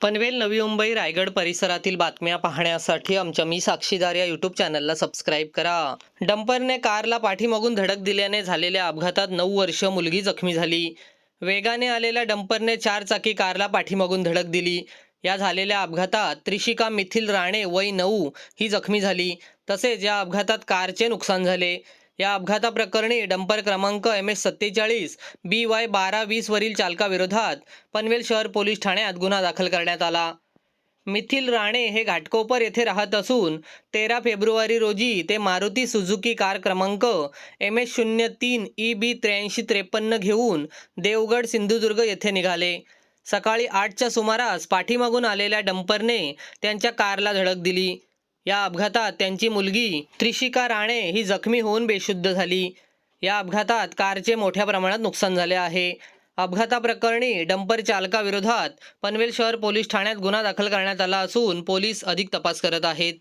पनवेल नवी मुंबई रायगड परिसरातील बातम्या पाहण्यासाठी आमच्या मी साक्षीदार या यूट्यूब चॅनलला सबस्क्राईब करा. डंपरने कारला पाठीमागून धडक दिल्याने झालेल्या अपघातात नऊ वर्ष मुलगी जखमी झाली. वेगाने आलेल्या डंपरने चार चाकी कारला पाठीमागून धडक दिली. या झालेल्या अपघातात त्रिशिका मिथिल राणे वय नऊ ही जखमी झाली. तसेच या अपघातात कारचे नुकसान झाले. या अपघाताप्रकरणी डंपर क्रमांक एम एस सत्तेचाळीस बी वाय बारा वीस वरील चालकाविरोधात पनवेल शहर पोलीस ठाण्यात गुन्हा दाखल करण्यात आला. मिथिल राणे हे घाटकोपर येथे राहत असून तेरा फेब्रुवारी रोजी ते मारुती सुझुकी कार क्रमांक एम एस शून्य तीन ई बी त्र्याऐंशी त्रेपन्न घेऊन देवगड सिंधुदुर्ग येथे निघाले. सकाळी आठच्या सुमारास पाठीमागून आलेल्या डंपरने त्यांच्या कारला धडक दिली. या अपघातात त्यांची मुलगी त्रिशिका राणे ही जखमी होऊन बेशुद्ध झाली. या अपघातात कारचे मोठ्या प्रमाणात नुकसान झाले आहे. अपघाताप्रकरणी डंपर चालकाविरोधात पनवेल शहर पोलीस ठाण्यात गुन्हा दाखल करण्यात आला असून पोलीस अधिक तपास करत आहेत.